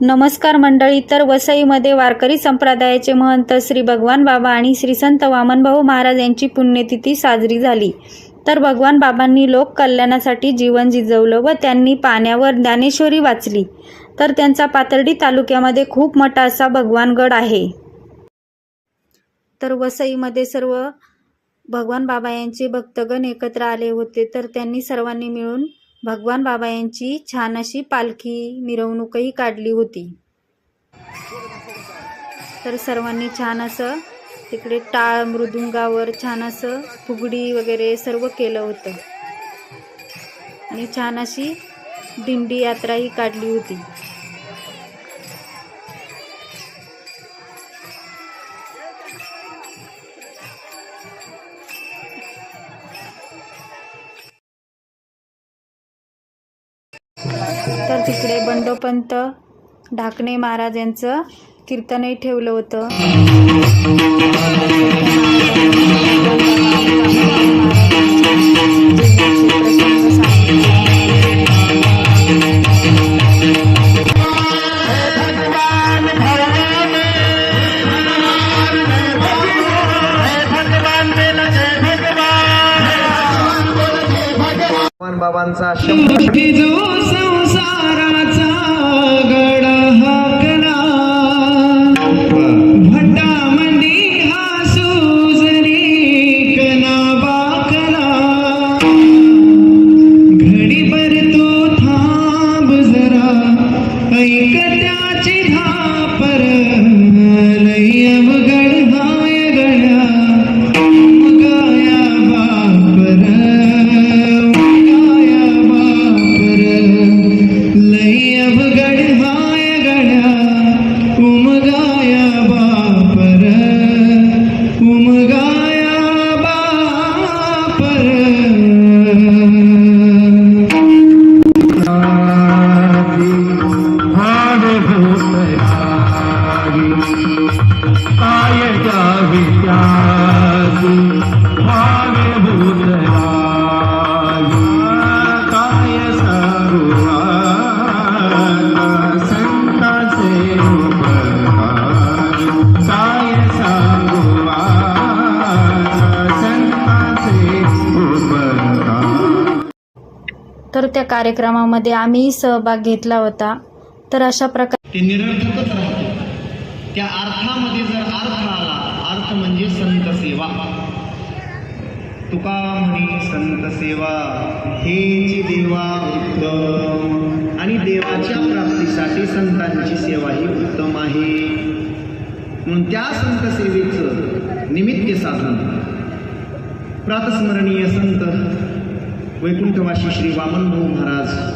नमस्कार मंडळी तर वसईमध्ये वारकरी संप्रदायाचे महंत श्री भगवान बाबा आणि श्री संत वामनभाऊ महाराज यांची पुण्यतिथी साजरी झाली. तर भगवान बाबांनी लोक कल्याणासाठी जीवन जिजवलं व त्यांनी पाण्यावर ज्ञानेश्वरी वाचली. तर त्यांचा पाथर्डी तालुक्यामध्ये खूप मोठा असा भगवानगड आहे. तर वसईमध्ये सर्व भगवान बाबा यांचे भक्तगण एकत्र आले होते तर त्यांनी सर्वांनी मिळून भगवान बाबा यांची छान अशी पालखी मिरवणूकही काढली होती. तर सर्वांनी छान असं तिकडे टाळ मृदुंगावर छान असं फुगडी वगैरे सर्व केलं होतं. आणि छान अशी दिंडी यात्राही काढली होती. तर तिकडे बंडोपंत ढाकणे महाराज यांचं कीर्तनही ठेवलं होतं. भगवान बाबांचा शंभर जो त्यागी भावे भूतरागी काय सर्वा संताचे उपकार काय सांगुवा संताचे उपकार तर त्या कार्यक्रमामध्ये आम्ही सहभाग घेतला होता. तर अशा प्रकारे ते निरर्थकच राहतो. त्या अर्थामध्ये जर अर्थ आला अर्थ म्हणजे संत सेवा. तुका म्हणे संत सेवा. हेच देवा उत्तम. आणि देवाच्या प्राप्तीसाठी संतांची सेवा ही उत्तम आहे. म्हणून त्या संत सेवेचं निमित्त साधन. प्रातस्मरणीय संत वैकुंठवासी श्री वामनभाऊ महाराज